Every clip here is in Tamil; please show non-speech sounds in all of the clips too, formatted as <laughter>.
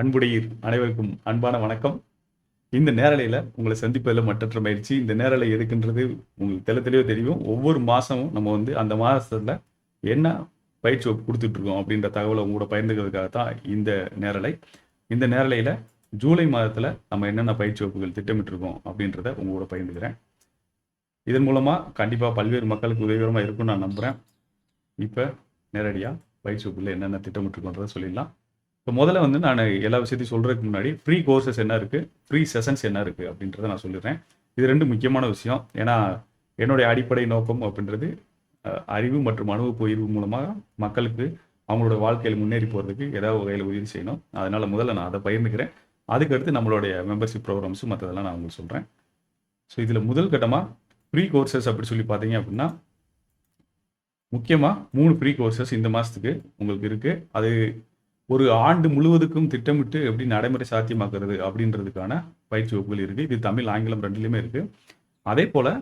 அன்புடையீர் அனைவருக்கும் அன்பான வணக்கம். இந்த நேரலையில் உங்களை சந்திப்பதில் மற்றற்ற பயிற்சி இந்த நேரலை எதுக்குன்றது உங்களுக்கு தெல தெளிவாக தெரியும். ஒவ்வொரு மாதமும் நம்ம வந்து அந்த மாதத்தில் என்ன பயிற்சி வகுப்பு கொடுத்துட்ருக்கோம் அப்படின்ற தகவலை உங்களோட பகிர்ந்துக்கிறதுக்காக தான் இந்த நேரலை. இந்த நேரலையில் ஜூலை மாதத்தில் நம்ம என்னென்ன பயிற்சி வகுப்புகள் திட்டமிட்டிருக்கோம் அப்படின்றத உங்களோட பகிர்ந்துக்கிறேன். இதன் மூலமாக கண்டிப்பாக பல்வேறு மக்களுக்கு உதவிகரமாக இருக்கும்னு நான் நம்புகிறேன் இப்போ நேரடியாக பயிற்சி வகுப்பில் என்னென்ன திட்டமிட்டிருக்கோன்றதை சொல்லிடலாம். இப்போ முதல்ல வந்து நான் எல்லா விஷயத்தையும் சொல்கிறதுக்கு முன்னாடி ஃப்ரீ கோர்சஸ் என்ன இருக்குது ஃப்ரீ செஷன்ஸ் என்ன இருக்குது அப்படின்றத நான் சொல்லிடுறேன். இது ரெண்டு முக்கியமான விஷயம். ஏன்னா என்னுடைய அடிப்படை நோக்கம் அப்படின்றது அறிவு மற்றும் அனுபவ மூலமாக மக்களுக்கு அவங்களோட வாழ்க்கையில் முன்னேறி போகிறதுக்கு ஏதாவது வகையில் உதவி செய்யணும். அதனால் முதல்ல நான் அதை பகிர்ந்துக்கிறேன். அதுக்கடுத்து நம்மளுடைய மெம்பர்ஷிப் ப்ரோக்ராம்ஸும் மற்றதெல்லாம் நான் உங்களுக்கு சொல்கிறேன் ஸோ இதில் முதல் கட்டமாக ஃப்ரீ கோர்சஸ் அப்படி சொல்லி பார்த்தீங்க அப்படின்னா முக்கியமாக மூணு ஃப்ரீ கோர்சஸ் இந்த மாதத்துக்கு உங்களுக்கு இருக்குது அது ஒரு ஆண்டு முழுவதுக்கும் திட்டமிட்டு எப்படி நடைமுறை சாத்தியமாக்குறது அப்படின்றதுக்கான பயிற்சி வகுப்புகள் இருக்குது இது தமிழ் ஆங்கிலம் ரெண்டுலேயுமே இருக்குது அதே போல்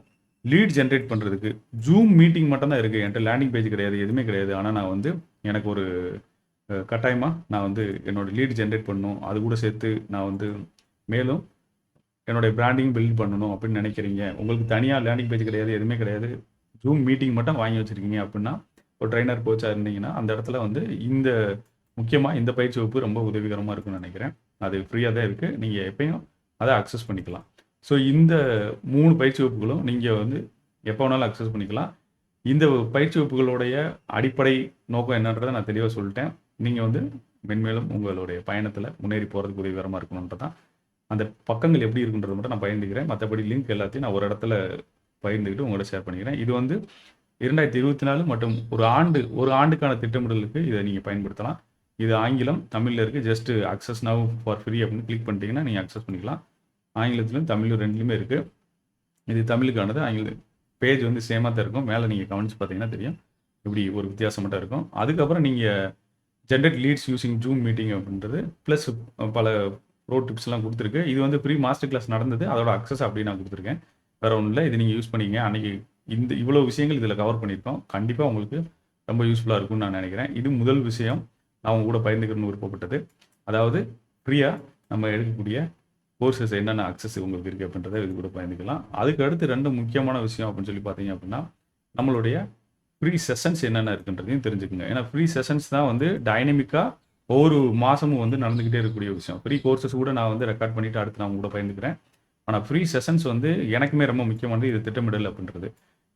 லீட் ஜென்ரேட் பண்ணுறதுக்கு ஜூம் மீட்டிங் மட்டும்தான் இருக்குது என்கிட்ட லேண்டிங் பேஜ் கிடையாது எதுவுமே கிடையாது. ஆனால் நான் வந்து எனக்கு ஒரு கட்டாயமாக நான் வந்து என்னோட லீட் ஜென்ரேட் பண்ணணும். அது கூட சேர்த்து நான் வந்து மேலும் என்னுடைய பிராண்டிங் பில்ட் பண்ணணும் அப்படின்னு நினைக்கிறீங்க. உங்களுக்கு தனியாக லேண்டிங் பேஜ் கிடையாது எதுவுமே கிடையாது. ஜூம் மீட்டிங் மட்டும் வாங்கி வச்சுருக்கீங்க அப்படின்னா ஒரு ட்ரைனர் கோச்சாக இருந்தீங்கன்னா அந்த இடத்துல வந்து இந்த முக்கியமாக இந்த பயிற்சி வகுப்பு ரொம்ப உதவிகரமாக இருக்கும்னு நினைக்கிறேன். அது ஃப்ரீயாக தான் இருக்குது நீங்கள் எப்பயும் அதை அக்சஸ் பண்ணிக்கலாம். ஸோ இந்த மூணு பயிற்சி வகுப்புகளும் நீங்கள் வந்து எப்போ வேணாலும் அக்சஸ் பண்ணிக்கலாம். இந்த பயிற்சி வகுப்புகளுடைய அடிப்படை நோக்கம் என்னன்றதை நான் தெளிவாக சொல்லிட்டேன். நீங்கள் வந்து மென்மேலும் உங்களுடைய பயணத்தில் முன்னேறி போகிறதுக்கு உதவிகரமாக இருக்கணுன்றது தான். அந்த பக்கங்கள் எப்படி இருக்குன்றது மட்டும் நான் பயந்துக்கிறேன் மற்றபடி லிங்க் எல்லாத்தையும் நான் ஒரு இடத்துல பகிர்ந்துக்கிட்டு உங்களோட ஷேர் பண்ணிக்கிறேன். இது வந்து இரண்டாயிரத்தி இருபத்தி நாலு மற்றும் ஒரு ஆண்டு ஒரு ஆண்டுக்கான திட்டமிடலுக்கு இதை நீங்கள் பயன்படுத்தலாம். இது ஆங்கிலம் தமிழில் இருக்குது just access now for free அப்படின்னு கிளிக் பண்ணிட்டீங்கன்னா நீங்கள் அக்சஸ் பண்ணிக்கலாம். ஆங்கிலத்திலும் தமிழும் ரெண்டுலையுமே இருக்குது இது தமிழுக்கானது. ஆங்கில பேஜ் வந்து சேமாக தான் இருக்கும். மேலே நீங்கள் கவனிச்சு பார்த்தீங்கன்னா தெரியும். இப்படி ஒரு வித்தியாசம் மட்டும் இருக்கும். அதுக்கப்புறம் நீங்கள் generate leads using Zoom meeting அப்படின்றது ப்ளஸ் பல ப்ரோ டிப்ஸ்லாம் கொடுத்துருக்கு. இது வந்து ப்ரீ மாஸ்டர் கிளாஸ் நடந்தது. அதோட அக்சஸ் அப்படி நான் கொடுத்துருக்கேன். வேறு ஒன்றும் இல்லை. இது நீங்கள் யூஸ் பண்ணிங்க. அன்றைக்கி இந்த இவ்வளோ விஷயங்கள் இதில் கவர் பண்ணியிருக்கோம். கண்டிப்பாக உங்களுக்கு ரொம்ப யூஸ்ஃபுல்லாக இருக்கும்னு நான் நினைக்கிறேன். இது முதல் விஷயம். நான் உங்க கூட பயந்துக்கணும்னு விருப்பப்பட்டது. அதாவது ஃப்ரீயாக நம்ம எடுக்கக்கூடிய கோர்சஸ் என்னென்ன அக்சஸ் உங்களுக்கு இருக்குது அப்படின்றத இது கூட பயந்துக்கலாம். அதுக்கு அடுத்து ரெண்டு முக்கியமான விஷயம் அப்படின்னு சொல்லி பார்த்தீங்க அப்படின்னா நம்மளுடைய ஃப்ரீ செஷன்ஸ் என்னென்ன இருக்குன்றதையும் தெரிஞ்சுக்கோங்க. ஏன்னா ஃப்ரீ செஷன்ஸ் தான் வந்து டைனமிக்காக ஒவ்வொரு மாதமும் வந்து நடந்துக்கிட்டே இருக்கக்கூடிய விஷயம். ஃப்ரீ கோர்சஸ் கூட நான் வந்து ரெக்கார்ட் பண்ணிவிட்டு அடுத்து நான் கூட பயந்துக்கிறேன். ஆனால் ஃப்ரீ செஷன்ஸ் வந்து எனக்குமே ரொம்ப முக்கியமானது இது திட்டமிடல் அப்படின்றது.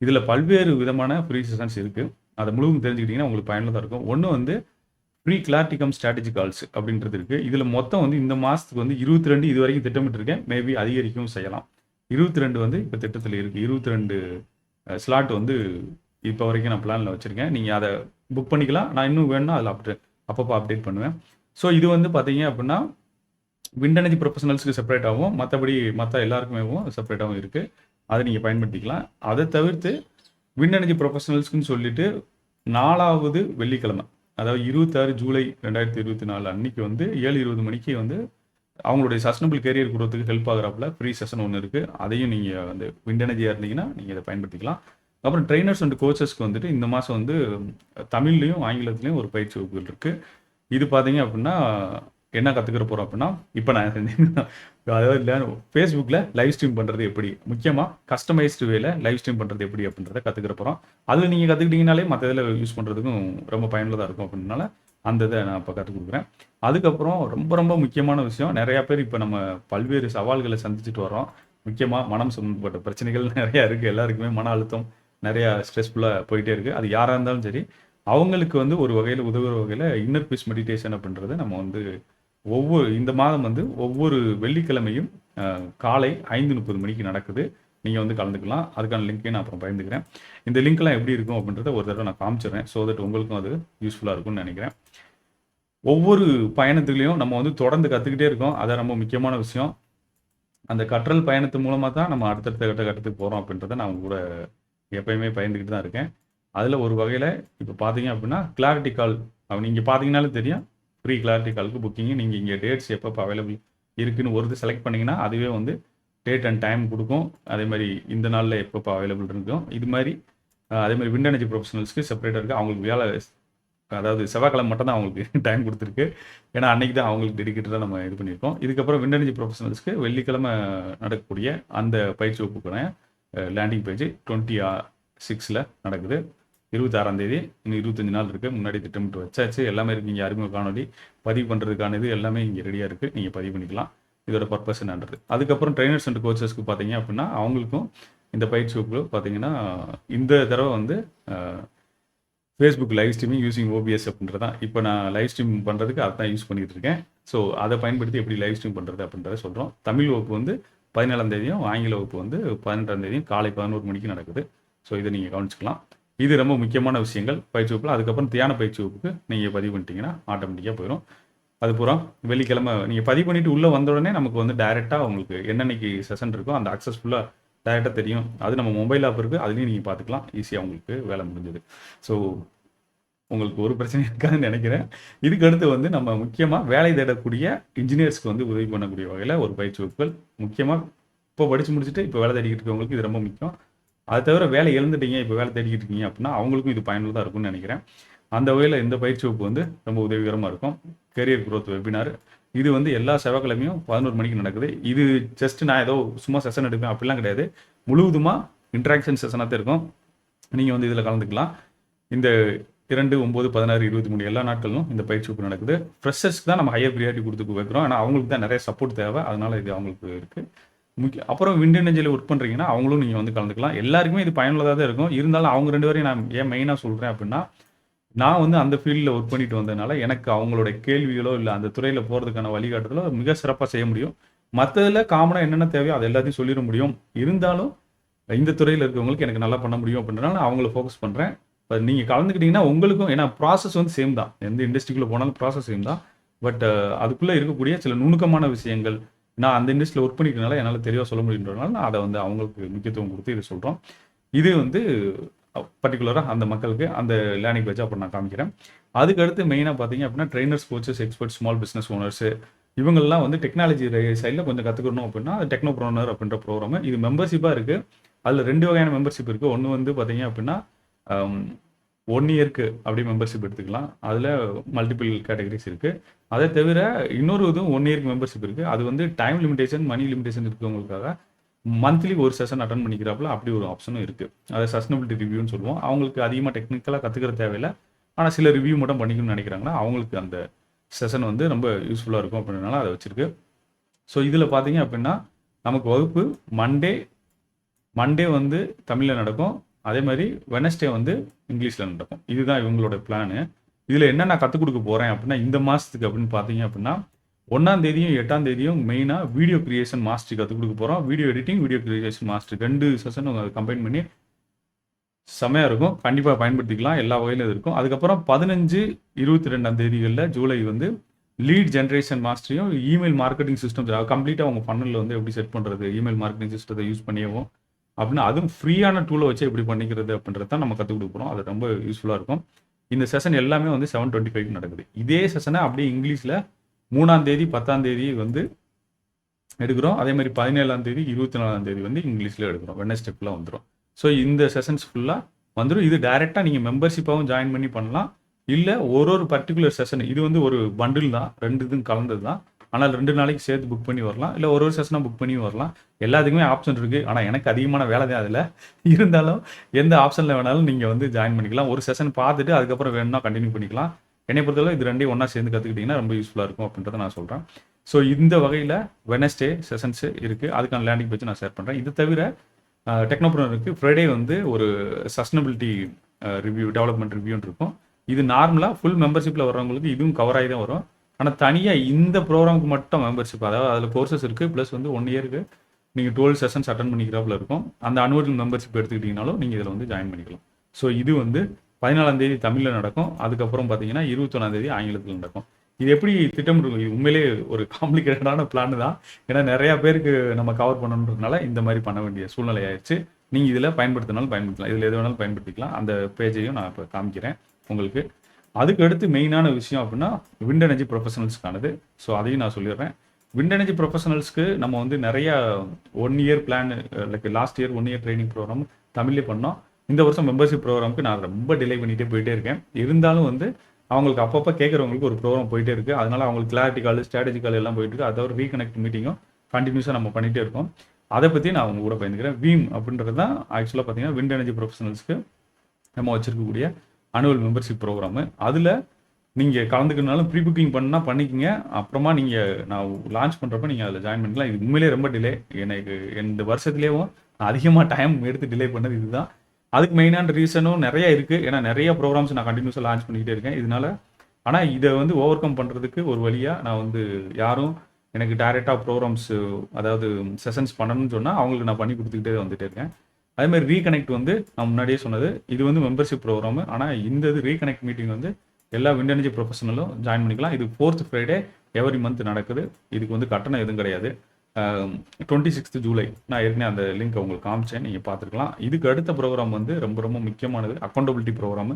இதில் பல்வேறு விதமான ஃப்ரீ செஷன்ஸ் இருக்குது அதை முழுவதும் தெரிஞ்சுக்கிட்டிங்கன்னா உங்களுக்கு பயனுள்ளதாக இருக்கும். ஒன்று வந்து ப்ரீ கிளாரிட்டிகம் ஸ்ட்ராட்டஜி கால்ஸ் அப்படின்றது இருக்குது இதில் மொத்தம் வந்து இந்த மாதத்துக்கு வந்து இருபத்தி ரெண்டு இது வரைக்கும் திட்டமிட்டிருக்கேன். மேபி அதிகரிக்கவும் செய்யலாம். இருபத்தி ரெண்டு வந்து இப்போ திட்டத்தில் இருக்குது இருபத்தி ரெண்டு ஸ்லாட் வந்து இப்போ வரைக்கும் நான் பிளானில் வச்சுருக்கேன். நீங்கள் அதை புக் பண்ணிக்கலாம். நான் இன்னும் வேணும்னா அதில் அப்டே அப்பப்போ அப்டேட் பண்ணுவேன். ஸோ இது வந்து பார்த்தீங்க அப்படின்னா விண்ட் எனர்ஜி ப்ரொஃபஷனல்ஸ்க்கு ஆகும் மற்றபடி மற்ற எல்லாருக்குமே செப்பரேட்டாகவும் இருக்குது அதை நீங்கள் பயன்படுத்திக்கலாம். அதை தவிர்த்து விண்ட் எனர்ஜி ப்ரொஃபஷனல்ஸ்க்குன்னு சொல்லிட்டு நாலாவது வெள்ளிக்கிழமை அதாவது இருபத்தாறு ஜூலை ரெண்டாயிரத்தி இருபத்தி நாலு அன்னைக்கு வந்து ஏழு இருபது மணிக்கு வந்து அவங்களுடைய சஸ்டனபிள் கேரியர் கொடுறதுக்கு ஹெல்ப் ஆகுறாப்புல. ஃப்ரீ செஷன் ஒன்று இருக்குது அதையும் நீங்கள் வந்து விண்ட் எனர்ஜியாக இருந்தீங்கன்னா நீங்கள் இதை பயன்படுத்திக்கலாம். அப்புறம் ட்ரைனர்ஸ் அண்ட் கோச்சஸ்க்கு வந்துட்டு இந்த மாதம் வந்து தமிழ்லையும் ஆங்கிலத்துலேயும் ஒரு பயிற்சி வகுப்புகள் இருக்குது இது பார்த்தீங்க அப்படின்னா என்ன கற்றுக்கிற போகிறோம் அப்படின்னா இப்போ நான் செஞ்சேன் அதாவது இல்லை ஃபேஸ்புக்கில் லைவ் ஸ்ட்ரீம் பண்ணுறது எப்படி? முக்கியமாக கஸ்டமைஸ்டு வேல லைவ் ஸ்ட்ரீம் பண்ணுறது எப்படி அப்படின்றத கற்றுக்கிற போகிறோம் அதில் நீங்கள் கற்றுக்கிட்டீங்கனாலே மற்ற இதில் யூஸ் பண்ணுறதுக்கும் ரொம்ப பயனுள்ளதாக இருக்கும் அப்படின்னால அந்த இதை நான் இப்போ கற்றுக் கொடுக்குறேன். அதுக்கப்புறம் ரொம்ப ரொம்ப முக்கியமான விஷயம் நிறையா பேர் இப்போ நம்ம பல்வேறு சவால்களை சந்திச்சுட்டு வரோம் முக்கியமாக மனம் சம்மந்தப்பட்ட பிரச்சனைகள் <laughs> நிறையா இருக்குது எல்லாருக்குமே மன அழுத்தம் நிறையா ஸ்ட்ரெஸ்ஃபுல்லாக போயிட்டே இருக்குது அது யாராக இருந்தாலும் சரி அவங்களுக்கு வந்து ஒரு வகையில் உதவுற வகையில் இன்னர் பீஸ் மெடிடேஷன் அப்படின்றது நம்ம வந்து ஒவ்வொரு இந்த மாதம் வந்து ஒவ்வொரு வெள்ளிக்கிழமையும் காலை ஐந்து முப்பது மணிக்கு நடக்குது. நீங்கள் வந்து கலந்துக்கலாம். அதுக்கான லிங்க்கையும் நான் அப்புறம் பயந்துக்கிறேன். இந்த லிங்க்லாம் எப்படி இருக்கும் அப்படின்றத ஒரு தடவை நான் காமிச்சிடுறேன். ஸோ தட் உங்களுக்கும் அது யூஸ்ஃபுல்லாக இருக்கும்னு நினைக்கிறேன். ஒவ்வொரு பயணத்துலேயும் நம்ம வந்து தொடர்ந்து கற்றுக்கிட்டே இருக்கோம். அது ரொம்ப முக்கியமான விஷயம். அந்த கற்றல் பயணத்து மூலமாக தான் நம்ம அடுத்தடுத்த கட்ட கட்டத்துக்கு போகிறோம் அப்படின்றத நான் கூட எப்பயுமே பயந்துக்கிட்டு தான் இருக்கேன். அதில் ஒரு வகையில் இப்போ பார்த்தீங்க அப்படின்னா கிளாரிட்டி கால் நீங்கள் பார்த்தீங்கனாலும் தெரியும். ஃப்ரீ கிளாரிட்டி காலுக்கு புக்கிங்கு நீங்கள் இங்கே டேட்ஸ் எப்பப்போ அவைலபிள் இருக்குதுன்னு ஒரு இது செலக்ட் பண்ணிங்கன்னா அதுவே வந்து டேட் அண்ட் டைம் கொடுக்கும். அதே மாதிரி இந்த நாளில் எப்பப்போ அவைலபிள் இருக்கும் இது மாதிரி அதே மாதிரி விண்ட் எனர்ஜி ப்ரொஃபஷனல்ஸ்க்கு செப்பரேட்டாக இருக்குது அவங்களுக்கு வேலை அதாவது செவ்வாய்க்கிழமை மட்டும் தான் அவங்களுக்கு <laughs> டைம் கொடுத்துருக்கு. ஏன்னா அன்னைக்கு தான் அவங்களுக்கு டெடிக்கேட்டடாக நம்ம இது பண்ணியிருக்கோம். இதுக்கப்புறம் விண்டனர்ஜி ப்ரொஃபஷனல்ஸ்க்கு வெள்ளிக்கிழமை நடக்கக்கூடிய அந்த பயிற்சி வகுப்புக்கான லேண்டிங் பேஜ் டுவெண்ட்டி சிக்ஸில் நடக்குது. இருபத்தாறாம் தேதி இன்னும் இருபத்தஞ்சு நாள் இருக்குது முன்னாடி திட்டமிட்டு வச்சாச்சு. எல்லாமே இருக்குது இங்கே அறிமுக காணொலி பதிவு பண்ணுறதுக்கான இது எல்லாமே இங்கே ரெடியாக இருக்குது நீங்கள் பதிவு பண்ணிக்கலாம். இதோட பர்பஸ் என்னன்றது. அதுக்கப்புறம் ட்ரைனர்ஸ் அண்ட் கோச்சஸ்க்கு பார்த்தீங்க அப்படின்னா அவங்களுக்கும் இந்த பயிற்சி வகுப்பு பார்த்தீங்கன்னா இந்த தடவை வந்து Facebook live streaming using OBS அப்படின்றது. தான் இப்போ நான் லைவ் ஸ்ட்ரீம் பண்ணுறதுக்கு அதான் யூஸ் பண்ணிகிட்டு இருக்கேன். ஸோ அதை பயன்படுத்தி எப்படி லைவ் ஸ்ட்ரீம் பண்ணுறது அப்படின்றத சொல்கிறோம் தமிழ் வகுப்பு வந்து பதினேழாம் தேதியும் ஆங்கில வகுப்பு வந்து பதினெட்டாம் தேதியும் காலை பதினோரு மணிக்கு நடக்குது. ஸோ இதை நீங்கள் கவனிச்சுக்கலாம். இது ரொம்ப முக்கியமான விஷயங்கள். பயிற்சி வகுப்பில் அதுக்கப்புறம் தியான பயிற்சி வகுப்புக்கு நீங்கள் பதிவு பண்ணிட்டீங்கன்னா ஆட்டோமேட்டிக்காக போயிடும் அது பூரா வெள்ளிக்கிழமை நீங்கள் பதிவு பண்ணிட்டு உள்ளே வந்த உடனே நமக்கு வந்து டைரெக்டாக உங்களுக்கு என்னன்னைக்கு செஷன் இருக்கோ அந்த அக்சஸ் ஃபுல்லாக டைரெக்டாக தெரியும். அது நம்ம மொபைல் ஆப் இருக்குது அதுலேயும் நீங்கள் பார்த்துக்கலாம் ஈஸியாக உங்களுக்கு வேலை முடிஞ்சது. ஸோ உங்களுக்கு ஒரு பிரச்சனை இருக்காதுன்னு நினைக்கிறேன். இதுக்கு அடுத்து வந்து நம்ம முக்கியமாக வேலை தேடக்கூடிய இன்ஜினியர்ஸ்க்கு வந்து உதவி பண்ணக்கூடிய வகையில் ஒரு பயிற்சி வகுப்புகள் முக்கியமாக இப்போ படித்து முடிச்சுட்டு இப்போ வேலை தேடிக்கிட்டு இருக்கவங்களுக்கு இது ரொம்ப முக்கியம். அது தவிர வேலை இழந்துட்டீங்க இப்போ வேலை தேடிக்கிட்டு இருக்கீங்க அப்படின்னா அவங்களுக்கும் இது பயனுள்ளதாக இருக்கும்னு நினைக்கிறேன். அந்த வகையில் இந்த பயிற்சி வகுப்பு வந்து ரொம்ப உதவிகரமாக இருக்கும். கெரியர் குரோத் வெபினார் இது வந்து எல்லா செவ்வாய்க்கிழமையும் பதினோரு மணிக்கு நடக்குது. இது ஜஸ்ட் நான் ஏதோ சும்மா செஷன் எடுப்பேன் அப்படிலாம் கிடையாது. முழுவதுமாக இன்ட்ராக்ஷன் செஷனாக தான் இருக்கும். நீங்கள் வந்து இதில் கலந்துக்கலாம். இந்த இரண்டு ஒம்பது பதினாறு இருபத்தி மூணு எல்லா நாட்களும் இந்த பயிற்சி வகுப்பு நடக்குது. ஃப்ரெஷர்ஸ்க்கு தான் நம்ம ஹையர் ப்ரியாரிட்டி கொடுத்து வைக்கிறோம். ஆனால் அவங்களுக்கு தான் நிறைய சப்போர்ட் தேவை. அதனால் இது அவங்களுக்கு இருக்குது முக்கிய அப்புறம் விண்ட் எனர்ஜியில் ஒர்க் பண்ணுறீங்கன்னா அவங்களும் நீங்கள் வந்து கலந்துக்கலாம். எல்லாருக்குமே இது பயனுள்ளதாக தான் இருக்கும். இருந்தாலும் அவங்க ரெண்டு பேரையும் நான் ஏன் மெயினாக சொல்கிறேன் அப்படின்னா நான் வந்து அந்த ஃபீல்டில் ஒர்க் பண்ணிட்டு வந்ததுனால எனக்கு அவங்களோட கேள்விகளோ இல்லை அந்த துறையில் போகிறதுக்கான வழிகாட்டுதலோ மிக சிறப்பாக செய்ய முடியும். மற்றதில் காமனாக என்னென்ன தேவையோ அது எல்லாத்தையும் சொல்லிட முடியும். இருந்தாலும் இந்த துறையில் இருக்கிறவங்களுக்கு எனக்கு நல்லா பண்ண முடியும் அப்படின்றனால நான் அவங்கள ஃபோக்கஸ் பண்ணுறேன் இப்போ நீங்கள் கலந்துக்கிட்டீங்கன்னா உங்களுக்கும் ஏன்னா ப்ராசஸ் வந்து சேம் தான். எந்த இண்டஸ்ட்ரிக்குள்ளே போனாலும் ப்ராசஸ் சேம் தான். பட் அதுக்குள்ளே இருக்கக்கூடிய சில நுணுக்கமான விஷயங்கள் நான் அந்த இண்டஸ்ட்ரியில் ஒர்க் பண்ணிக்கிறனால என்னால் தெளிவாக சொல்ல முடியுன்றதுனால நான் அதை வந்து அவங்களுக்கு முக்கியத்துவம் கொடுத்து இதை சொல்கிறோம் இது வந்து பர்டிகுலராக அந்த மக்களுக்கு அந்த லேர்னிங் பேஜ் அப்புறம் நான் காமிக்கிறேன். அதுக்கு அடுத்து மெயினாக பார்த்தீங்க அப்படின்னா trainers coaches expert small business owners இவங்கெல்லாம் வந்து டெக்னாலஜி சைடில் கொஞ்சம் கற்றுக்கணும் அப்படின்னா அது டெக்னோப்ரோனர் அப்படின்ற ப்ரோக்ராம் இது மெம்பர்ஷிப்பாக இருக்குது அதில் ரெண்டு வகையான மெம்பர்ஷிப் இருக்குது ஒன்று வந்து பார்த்தீங்க அப்படின்னா ஒன் இயர்க்கு அப்படியே மெம்பர்ஷிப் எடுத்துக்கலாம். அதில் மல்டிபிள் கேட்டகரிஸ் இருக்குது அதை தவிர இன்னொரு இதுவும் ஒன் இயர்க்கு மெம்பர்ஷிப் இருக்குது அது வந்து டைம் லிமிடேஷன் மணி லிமிடேஷன் இருக்கவங்களுக்காக மந்த்லி ஒரு செஷன் அட்டன் பண்ணிக்கிறாப்புல அப்படி ஒரு ஆப்ஷனும் இருக்குது அதை சஸ்டனபிலிட்டி ரிவ்யூன்னு சொல்லுவோம். அவங்களுக்கு அதிகமாக டெக்னிக்கலாக கற்றுக்கிற தேவையில்லை. ஆனால் சில ரிவ்யூ மட்டும் பண்ணிக்கணும்னு நினைக்கிறாங்கன்னா அவங்களுக்கு அந்த செஷன் வந்து ரொம்ப யூஸ்ஃபுல்லாக இருக்கும் அப்படின்றனால அதை வச்சிருக்கு. ஸோ இதில் பார்த்தீங்க அப்படின்னா நமக்கு வகுப்பு மண்டே மண்டே வந்து தமிழில் நடக்கும். அதே மாதிரி வெனஸ்டே வந்து இங்கிலீஷில் நடக்கும். இதுதான் இவங்களோட பிளானு இதில் என்ன நான் கற்றுக் கொடுக்க போகிறேன் அப்படின்னா இந்த மாதத்துக்கு அப்படின்னு பார்த்தீங்க அப்படின்னா ஒன்றாம் தேதியும் எட்டாம் தேதியும் மெயினாக வீடியோ கிரியேஷன் மாஸ்டர் கற்றுக் கொடுக்க போகிறோம் video editing video creation master ரெண்டு செஷன் கம்பைன் பண்ணி செமையாக இருக்கும். கண்டிப்பாக பயன்படுத்திக்கலாம். எல்லா வகையிலும் இருக்கும். அதுக்கப்புறம் பதினஞ்சு இருபத்தி ரெண்டாம் தேதிகளில் ஜூலை வந்து லீட் ஜென்ரேஷன் மாஸ்டரையும் இமெயில் மார்க்கெட்டிங் சிஸ்டம் கம்ப்ளீட்டாக உங்கள் ஃபன்னலில் வந்து எப்படி செட் பண்ணுறது இமெயில் மார்க்கெட்டிங் சிஸ்டத்தை யூஸ் பண்ணியவும் அப்படின்னு அதுவும் ஃப்ரீயான டூலை வச்சு எப்படி பண்ணிக்கிறது அப்படின்றது தான் நம்ம கற்றுக் கொடுக்குறோம் அது ரொம்ப யூஸ்ஃபுல்லாக இருக்கும். இந்த செஷன் எல்லாமே வந்து செவன் டுவெண்ட்டி ஃபைவ் நடக்குது. இதே செஷனை அப்படியே இங்கிலீஷில் மூணாம் தேதி பத்தாம் தேதி வந்து எடுக்கிறோம். அதே மாதிரி பதினேழாம் தேதி இருபத்தி நாலாம் தேதி வந்து இங்கிலீஷில் எடுக்கிறோம். வெனஸ்டே ஃபுல்லாக வந்துடும் ஸோ இந்த செஷன்ஸ் ஃபுல்லாக வந்துடும் இது டைரெக்டாக நீங்கள் மெம்பர்ஷிப்பாகவும் ஜாயின் பண்ணி பண்ணலாம். இல்லை ஒரு ஒரு பர்டிகுலர் செஷன் இது வந்து ஒரு பண்டில் தான். ரெண்டு இதுவும் கலந்தது தான் ஆனால் ரெண்டு நாளைக்கு சேர்த்து புக் பண்ணி வரலாம். இல்லை ஒரு ஒரு செஷனாக புக் பண்ணி வரலாம். எல்லாத்துக்குமே ஆப்ஷன் இருக்குது ஆனால் எனக்கு அதிகமான வேலை தான் அதில். இருந்தாலும் எந்த ஆப்ஷனில் வேணாலும் நீங்கள் வந்து ஜாயின் பண்ணிக்கலாம். ஒரு செஷன் பார்த்துட்டு அதுக்கப்புறம் வேணும்னா கண்டினியூ பண்ணிக்கலாம். என்னை பொறுத்தவரை இது ரெண்டையும் ஒன்றா சேர்ந்து கற்றுக்கிட்டிங்கன்னா ரொம்ப யூஸ்ஃபுல்லாக இருக்கும் அப்படின்றத நான் சொல்கிறேன் ஸோ இந்த வகையில் வெனஸ்டே செஷன்ஸ் இருக்குது அதுக்கான லேண்டிங் பேஜ் நான் ஷேர் பண்ணுறேன் இது தவிர டெக்னோப்ரனருக்கு ஃப்ரைடே வந்து ஒரு சஸ்டனபிலிட்டி ரிவ்யூ டெவலப்மெண்ட் ரிவ்யூன்னு இருக்கும். இது நார்மலாக ஃபுல் மெம்பர்ஷிப்பில் வர்றவங்களுக்கு இதுவும் கவர் ஆகி தான் வரும். ஆனால் தனியாக இந்த ப்ரோக்ராமுக்கு மட்டும் மெம்பர்ஷிப் அதாவது அதில் கோர்சஸ் இருக்குது ப்ளஸ் வந்து ஒன் இயருக்கு நீங்கள் டுவெல் செஷன்ஸ் அட்டன் பண்ணிக்கிறாப்புல இருக்கும். அந்த அனுவல் மெம்பர்ஷிப் எடுத்துக்கிட்டிங்கனாலும் நீங்கள் இதில் வந்து ஜாயின் பண்ணிக்கலாம். ஸோ இது வந்து பதினாலாம் தேதி தமிழில் நடக்கும். அதுக்கப்புறம் பார்த்தீங்கன்னா இருபத்தொன்னாம் தேதி ஆங்கிலத்தில் நடக்கும். இது எப்படி திட்டமிட்டு இது உண்மையிலே ஒரு காம்ப்ளிகேட்டடான பிளான் தான். ஏன்னா நிறையா பேருக்கு நம்ம கவர் பண்ணணுன்றதுனால இந்த மாதிரி பண்ண வேண்டிய சூழ்நிலை ஆயிடுச்சு. நீங்கள் இதில் பயன்படுத்தினாலும் பயன்படுத்தலாம். இதில் எது வேணாலும் பயன்படுத்திக்கலாம். அந்த பேஜையும் நான் இப்போ காமிக்கிறேன் உங்களுக்கு. அதுக்கு அடுத்து மெயினான விஷயம் அப்படின்னா விண்ட் எனர்ஜி ப்ரொஃபஷனல்ஸ்க்கானது ஸோ அதையும் நான் சொல்லிடுறேன். விண்ட் எனர்ஜி ப்ரொஃபஷனல்ஸ்க்கு நம்ம வந்து நிறைய one year plan like last year one year training programme தமிழ்லேயே பண்ணோம். இந்த வருஷம் மெம்பர்ஷிப் ப்ரோக்ராமுக்கு நான் ரொம்ப டிலே பண்ணிகிட்டே போயிட்டே இருக்கேன். இருந்தாலும் வந்து அவங்களுக்கு அப்பப்போ கேட்குறவங்களுக்கு ஒரு ப்ரோக்ராம் போயிட்டே இருக்குது அதனால அவங்களுக்கு கிளாரிட்டி கால் ஸ்ட்ராட்டஜி கால் எல்லாம் போயிட்டு இருக்கு. அதோட ரீகனெக்ட் மீட்டிங்கும் கண்டினியூஸாக நம்ம பண்ணிகிட்டே இருக்கோம். அதை பற்றி நான் அவங்க கூட பயந்துக்கிறேன் வீம் அப்படின்றது தான் ஆக்சுவலாக பார்த்தீங்கன்னா விண்ட் எனர்ஜி ப்ரொஃபஷனல்ஸ்க்கு நம்ம வச்சுருக்கக்கூடிய அனுவல் மெம்பர்ஷிப் ப்ரோக்ராமு அதில் நீங்கள் கலந்துக்கணுனாலும் ப்ரீ புக்கிங் பண்ணால் பண்ணிக்கங்க. அப்புறமா நீங்கள் நான் லான்ச் பண்ணுறப்ப நீங்கள் அதில் ஜாயின் பண்ணிக்கலாம். இது உண்மையிலே ரொம்ப டிலே எனக்கு இந்த வருஷத்துலேயும் நான் அதிகமாக டைம் எடுத்து டிலே பண்ணது இதுதான். அதுக்கு மெயினான ரீசனும் நிறைய இருக்குது ஏன்னா நிறைய ப்ரோக்ராம்ஸ் நான் கண்டினியூஸாக லான்ச் பண்ணிக்கிட்டே இருக்கேன். இதனால ஆனால் இதை வந்து ஓவர் கம் பண்ணுறதுக்கு ஒரு வழியாக நான் வந்து யாரும் எனக்கு டைரெக்டாக ப்ரோக்ராம்ஸ் அதாவது செஷன்ஸ் பண்ணணும்னு சொன்னால் அவங்களுக்கு நான் பண்ணி கொடுத்துக்கிட்டே வந்துட்டே இருக்கேன். அதே மாதிரி ரீகனெக்ட் வந்து நான் முன்னாடியே சொன்னது இது வந்து மெம்பர்ஷிப் ப்ரோக்ராம் ஆனால் இந்த இது ரீகனெக்ட் மீட்டிங் வந்து எல்லா விண்ட் எனர்ஜி ப்ரொஃபஷனலும் ஜாயின் பண்ணிக்கலாம். இது ஃபோர்த் ஃப்ரைடே எவரி மந்த் நடக்குது. இதுக்கு வந்து கட்டணம் எதுவும் கிடையாது. டுவெண்ட்டி சிக்ஸ்த் ஜூலை நான் ஏற்கனவே அந்த லிங்க் உங்களுக்கு காமிச்சேன். நீங்கள் பார்த்துருக்கலாம். இதுக்கு அடுத்த ப்ரோக்ராம் வந்து ரொம்ப ரொம்ப முக்கியமானது அக்கௌண்டபிலிட்டி ப்ரோக்ராம்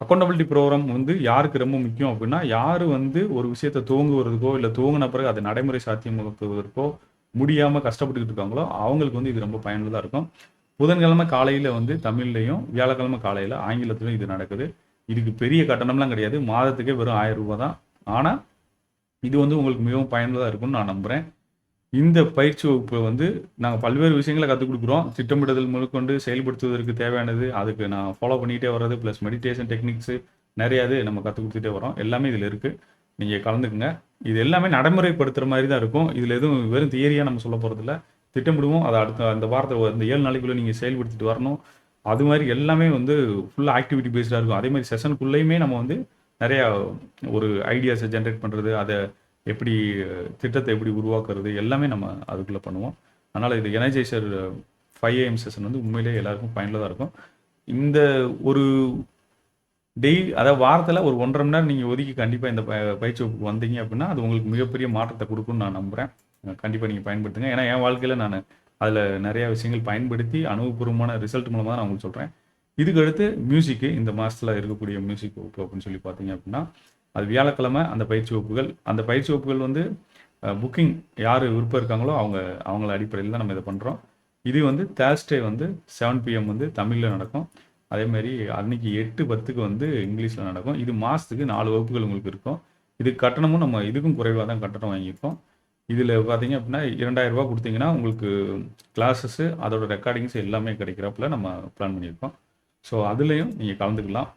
அக்கௌண்டபிலிட்டி ப்ரோக்ராம் வந்து யாருக்கு ரொம்ப முக்கியம் அப்படின்னா யார் வந்து ஒரு விஷயத்தை துவங்குவதற்கோ இல்லை துவங்கின பிறகு அதை நடைமுறை சாத்தியமாக்குவதற்கோ முடியாமல் கஷ்டப்பட்டுக்கிட்டு இருக்காங்களோ அவங்களுக்கு வந்து இது ரொம்ப பயனுள்ளதாக இருக்கும். புதன்கிழமை காலையில் வந்து தமிழ்லையும் வியாழக்கிழமை காலையில் ஆங்கிலத்திலையும் இது நடக்குது. இதுக்கு பெரிய கட்டணம்லாம் கிடையாது. மாதத்துக்கே வெறும் ஆயிரம் ரூபாய் தான். ஆனால் இது வந்து உங்களுக்கு மிகவும் பயனுள்ளதாக இருக்கும்னு நான் நம்புகிறேன் இந்த பயிற்சி வகுப்பு வந்து நாங்கள் பல்வேறு விஷயங்களை கற்றுக் கொடுக்குறோம். திட்டமிடுதல் முதற்கொண்டு செயல்படுத்துவதற்கு தேவையானது அதுக்கு நான் ஃபாலோ பண்ணிகிட்டே வர்றது ப்ளஸ் மெடிடேஷன் டெக்னிக்ஸு நிறையாது நம்ம கற்றுக் கொடுத்துட்டே வரோம் எல்லாமே இதில் இருக்குது நீங்கள் கலந்துக்குங்க. இது எல்லாமே நடைமுறைப்படுத்துகிற மாதிரி தான் இருக்கும். இதில் எதுவும் வெறும் தியரியாக நம்ம சொல்ல போகிறதில்ல திட்டமிடுவோம். அதை அடுத்த அந்த வாரத்தை அந்த ஏழு நாளைக்குள்ளே நீங்கள் செயல்படுத்திட்டு வரணும். அது மாதிரி எல்லாமே வந்து ஃபுல்லாக ஆக்டிவிட்டி பேஸ்டாக இருக்கும். அதே மாதிரி செஷனுக்குள்ளேயுமே நம்ம வந்து நிறையா ஒரு ஐடியாஸை ஜென்ரேட் பண்ணுறது அதை எப்படி திட்டத்தை எப்படி உருவாக்குறது எல்லாமே நம்ம அதுக்குள்ளே பண்ணுவோம். அதனால் இது எனர்ஜைசர் ஃபைவ் ஏஎம் செஷன் வந்து உண்மையிலேயே எல்லாருக்கும் பயனுள்ளதாக இருக்கும். இந்த ஒரு டெய் அதாவது வாரத்தில் ஒரு ஒன்றரை மணி நேரம் நீங்கள் ஒதுக்கி கண்டிப்பாக இந்த ப- பயிற்சி வகுப்புக்கு வந்தீங்க அப்படின்னா அது உங்களுக்கு மிகப்பெரிய மாற்றத்தை கொடுக்கும்னு நான் நம்புகிறேன் கண்டிப்பாக நீங்கள் பயன்படுத்துங்க. ஏன்னா என் வாழ்க்கையில் நான் அதில் நிறையா விஷயங்கள் பயன்படுத்தி அனுபவபூர்வமான ரிசல்ட் மூலமாக தான் நான் உங்களுக்கு சொல்கிறேன் இதுக்கு அடுத்து மியூசிக்கு இந்த மாதத்தில் இருக்கக்கூடிய மியூசிக் வகுப்பு அப்படின்னு சொல்லி பார்த்தீங்க அப்படின்னா அது வியாழக்கிழமை அந்த பயிற்சி வகுப்புகள். அந்த பயிற்சி வகுப்புகள் வந்து புக்கிங் யார் விருப்பம் இருக்காங்களோ அவங்க அவங்கள அடிப்படையில் தான் நம்ம இதை பண்ணுறோம் இது வந்து தேர்ஸ்டே வந்து செவன் பிஎம் வந்து தமிழில் நடக்கும். அதேமாரி அன்னைக்கு எட்டு பத்துக்கு வந்து இங்கிலீஷில் நடக்கும். இது மாதத்துக்கு நாலு வகுப்புகள் உங்களுக்கு இருக்கும். இது கட்டணமும் நம்ம இதுக்கும் குறைவாக தான் கட்டணம் வாங்கியிருக்கோம். இதில் பார்த்தீங்க அப்படின்னா இரண்டாயிரம் கொடுத்தீங்கன்னா உங்களுக்கு கிளாஸஸ்ஸு அதோட ரெக்கார்டிங்ஸ் எல்லாமே கிடைக்கிறப்பல நம்ம பிளான் பண்ணியிருக்கோம். ஸோ அதுலேயும் நீங்கள் கலந்துக்கலாம்.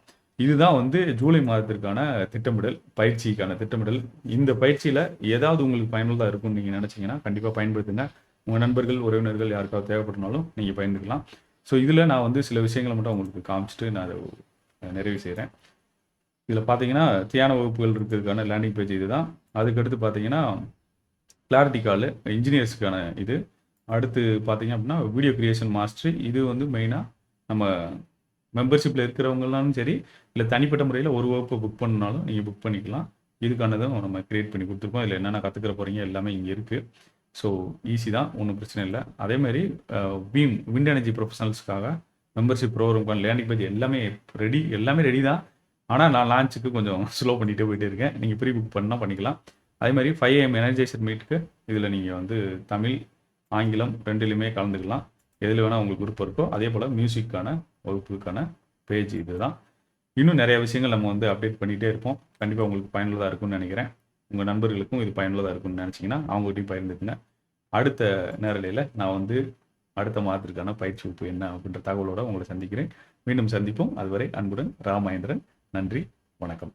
இதுதான் வந்து ஜூலை மாதத்திற்கான திட்டமிடல் பயிற்சிக்கான திட்டமிடல். இந்த பயிற்சியில் ஏதாவது உங்களுக்கு பயனுள்ளதாக இருக்கும்னு நீங்கள் நினச்சிங்கன்னா கண்டிப்பாக பயன்படுத்துங்க. உங்கள் நண்பர்கள் உறவினர்கள் யாருக்காவது தேவைப்பட்டனாலும் நீங்கள் பயந்துக்கலாம். ஸோ இதில் நான் வந்து சில விஷயங்களை மட்டும் உங்களுக்கு காமிச்சிட்டு நான் அதை நிறைவு செய்கிறேன் இதில் பார்த்தீங்கன்னா தியான வகுப்புகள் இருக்கிறதுக்கான லேண்டிங் பேஜ் இதுதான். அதுக்கடுத்து பார்த்தீங்கன்னா கிளாரிட்டி காலு இன்ஜினியர்ஸுக்கான இது. அடுத்து பார்த்தீங்க அப்படின்னா வீடியோ கிரியேஷன் மாஸ்டர் இது வந்து மெயினாக நம்ம மெம்பர்ஷிப்பில் இருக்கிறவங்களாலும் சரி இல்லை தனிப்பட்ட முறையில் ஒரு வகுப்பு புக் பண்ணாலும் நீங்கள் புக் பண்ணிக்கலாம். இதுக்கானதும் நம்ம கிரியேட் பண்ணி கொடுத்துருக்கோம். இதில் என்னென்ன கற்றுக்கிற போகிறீங்க எல்லாமே இங்கே இருக்குது ஸோ ஈஸி தான் ஒன்றும் பிரச்சனை இல்லை. அதேமாதிரி பீம் விண்ட் எனர்ஜி ப்ரொஃபஷனல்ஸ்க்காக மெம்பர்ஷிப் ப்ரோக்ராம் லேண்டிங் பேஜ் எல்லாமே ரெடி எல்லாமே ரெடி தான். ஆனால் நான் லான்ச்சுக்கு கொஞ்சம் ஸ்லோ பண்ணிகிட்டே போயிட்டே இருக்கேன். நீங்கள் ப்ரீ புக் பண்ணால் பண்ணிக்கலாம். அதே மாதிரி ஃபைவ் ஏஎம் எனர்ஜைசர் மீட்டுக்கு இதில் நீங்கள் வந்து தமிழ் ஆங்கிலம் ரெண்டுலையுமே கலந்துக்கலாம். எதில் வேணால் உங்களுக்கு விருப்பம் இருக்கோ அதே போல் மியூசிக்கான வகுப்புக்கான பேஜ் இதுதான். இன்னும் நிறைய விஷயங்கள் நம்ம வந்து அப்டேட் பண்ணிகிட்டே இருப்போம். கண்டிப்பாக உங்களுக்கு பயனுள்ளதாக இருக்கும்னு நினைக்கிறேன். உங்கள் நண்பர்களுக்கும் இது பயனுள்ளதாக இருக்கும்னு நினச்சிங்கன்னா அவங்ககிட்டையும் பகிர்ந்துக்குங்க அடுத்த நேரலையில் நான் வந்து அடுத்த மாதத்திற்கான பயிற்சி வகுப்பு என்ன அப்படின்ற தகவலோட உங்களை சந்திக்கிறேன். மீண்டும் சந்திப்போம். அதுவரை அன்புடன் ராமேந்திரன். நன்றி வணக்கம்.